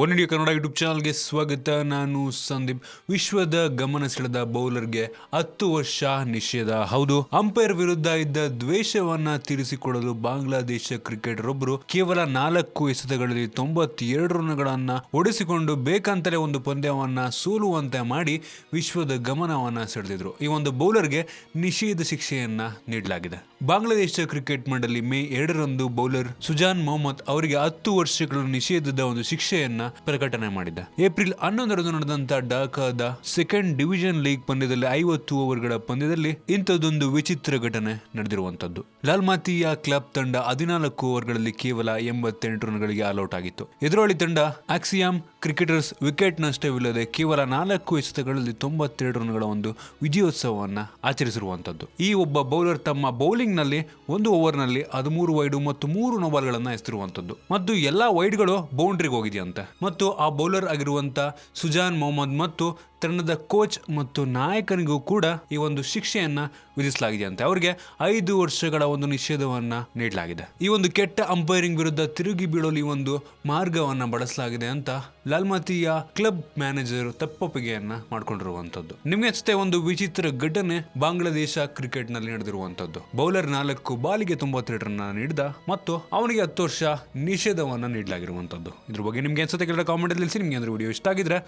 One India Kannada YouTube ಚಾನಲ್ಗೆ ಸ್ವಾಗತ. ನಾನು ಸಂದೀಪ್. ವಿಶ್ವದ ಗಮನ ಸೆಳೆದ ಬೌಲರ್ಗೆ ಹತ್ತು ವರ್ಷ ನಿಷೇಧ. ಹೌದು, ಅಂಪೈರ್ ವಿರುದ್ಧ ಇದ್ದ ದ್ವೇಷವನ್ನ ತೀರಿಸಿಕೊಡಲು ಬಾಂಗ್ಲಾದೇಶ ಕ್ರಿಕೆಟರೊಬ್ಬರು ಕೇವಲ ನಾಲ್ಕು ಎಸೆತಗಳಲ್ಲಿ ತೊಂಬತ್ತೆರಡು ರನ್ಗಳನ್ನ ಒಡಿಸಿಕೊಂಡು ಬೇಕಂತಲೇ ಒಂದು ಪಂದ್ಯವನ್ನ ಸೋಲುವಂತೆ ಮಾಡಿ ವಿಶ್ವದ ಗಮನವನ್ನ ಸೆಳೆದಿದ್ರು. ಈ ಒಂದು ಬೌಲರ್ಗೆ ನಿಷೇಧ ಶಿಕ್ಷೆಯನ್ನ ನೀಡಲಾಗಿದೆ. ಬಾಂಗ್ಲಾದೇಶ ಕ್ರಿಕೆಟ್ ಮಂಡಳಿ ಮೇ ಎರಡರಂದು ಬೌಲರ್ ಸುಜಾನ್ ಮೊಹಮ್ಮದ್ ಅವರಿಗೆ ಹತ್ತು ವರ್ಷಗಳ ನಿಷೇಧದ ಒಂದು ಶಿಕ್ಷೆಯನ್ನ ಪ್ರಕಟಣೆ ಮಾಡಿದ್ದ. ಏಪ್ರಿಲ್ ಹನ್ನೊಂದರಂದು ನಡೆದಂತ ಡಾಕಾದ ಸೆಕೆಂಡ್ ಡಿವಿಷನ್ ಲೀಗ್ ಪಂದ್ಯದಲ್ಲಿ ಐವತ್ತು ಓವರ್ಗಳ ಪಂದ್ಯದಲ್ಲಿ ಇಂಥದ್ದೊಂದು ವಿಚಿತ್ರ ಘಟನೆ ನಡೆದಿರುವಂತದ್ದು ಲಾಲ್ಮಾತಿಯ ಕ್ಲಬ್ ತಂಡ ಹದಿನಾಲ್ಕು ಓವರ್ಗಳಲ್ಲಿ ಕೇವಲ ಎಂಬತ್ತೆಂಟು ರನ್ಗಳಿಗೆ ಆಲ್ಔಟ್ ಆಗಿತ್ತು. ಎದುರಾಳಿ ತಂಡ ಆಕ್ಸಿಯಾಮ್ ಕ್ರಿಕೆಟರ್ಸ್ ವಿಕೆಟ್ ನಷ್ಟವಿಲ್ಲದೆ ಕೇವಲ ನಾಲ್ಕು ಎಸೆತಗಳಲ್ಲಿ ತೊಂಬತ್ತೆರಡು ರನ್ಗಳ ಒಂದು ವಿಜಯೋತ್ಸವವನ್ನು ಆಚರಿಸಿರುವಂಥದ್ದು. ಈ ಒಬ್ಬ ಬೌಲರ್ ತಮ್ಮ ಬೌಲಿಂಗ್ನಲ್ಲಿ ಒಂದು ಓವರ್ನಲ್ಲಿ ಹದಿಮೂರು ವೈಡು ಮತ್ತು ಮೂರು ನೋಬಾಲ್ಗಳನ್ನು ಎಸ್ತಿರುವಂಥದ್ದು. ಮತ್ತು ಎಲ್ಲ ವೈಡ್ಗಳು ಬೌಂಡ್ರಿಗೆ ಹೋಗಿದೆಯಂತೆ. ಮತ್ತು ಆ ಬೌಲರ್ ಆಗಿರುವಂಥ ಸುಜಾನ್ ಮೊಹಮ್ಮದ್ ಮತ್ತು ತಂಡದ ಕೋಚ್ ಮತ್ತು ನಾಯಕನಿಗೂ ಕೂಡ ಈ ಒಂದು ಶಿಕ್ಷೆಯನ್ನ ವಿಧಿಸಲಾಗಿದೆಯಂತೆ. ಅವರಿಗೆ ಐದು ವರ್ಷಗಳ ಒಂದು ನಿಷೇಧವನ್ನು ನೀಡಲಾಗಿದೆ. ಈ ಒಂದು ಕೆಟ್ಟ ಅಂಪೈರಿಂಗ್ ವಿರುದ್ಧ ತಿರುಗಿ ಬೀಳಲು ಈ ಒಂದು ಮಾರ್ಗವನ್ನು ಬಳಸಲಾಗಿದೆ ಅಂತ ಲಾಲ್ಮತಿಯ ಕ್ಲಬ್ ಮ್ಯಾನೇಜರ್ ತಪ್ಪೊಪ್ಪಿಗೆಯನ್ನ ಮಾಡ್ಕೊಂಡಿರುವಂತದ್ದು ನಿಮ್ಗೆ ಅಷ್ಟೇ ಒಂದು ವಿಚಿತ್ರ ಘಟನೆ ಬಾಂಗ್ಲಾದೇಶ ಕ್ರಿಕೆಟ್ನಲ್ಲಿ ನಡೆದಿರುವಂತದ್ದು ಬೌಲರ್ ನಾಲ್ಕು ಬಾಲಿಗೆ ತೊಂಬತ್ತು ರನ್ ನೀಡಿದ ಮತ್ತು ಅವನಿಗೆ ಹತ್ತು ವರ್ಷ ನಿಷೇಧವನ್ನ ನೀಡಲಾಗಿರುವಂತದ್ದು ಇದ್ರ ಬಗ್ಗೆ ನಿಮ್ಗೆ ಅನ್ಸುತ್ತೆ ಕೆಲ ಕಾಮೆಂಟ್ ತಿಳಿಸಿ. ನಿಮ್ಗೆ ಅಂದ್ರೆ ವಿಡಿಯೋ ಇಷ್ಟ ಆಗಿದ್ರೆ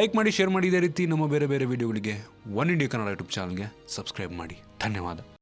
ಲೈಕ್ ಮಾಡಿ ಶೇರ್ ಮಾಡಿ. ಇದೇ ರೀತಿ ನಮ್ಮ ಬೇರೆ ಬೇರೆ ವಿಡಿಯೋಗಳಿಗೆ ಒನ್ ಇಂಡಿಯಾ ಕನ್ನಡ ಯೂಟ್ಯೂಬ್ ಚಾನಲ್ಗೆ ಸಬ್ಸ್ಕ್ರೈಬ್ ಮಾಡಿ. ಧನ್ಯವಾದ.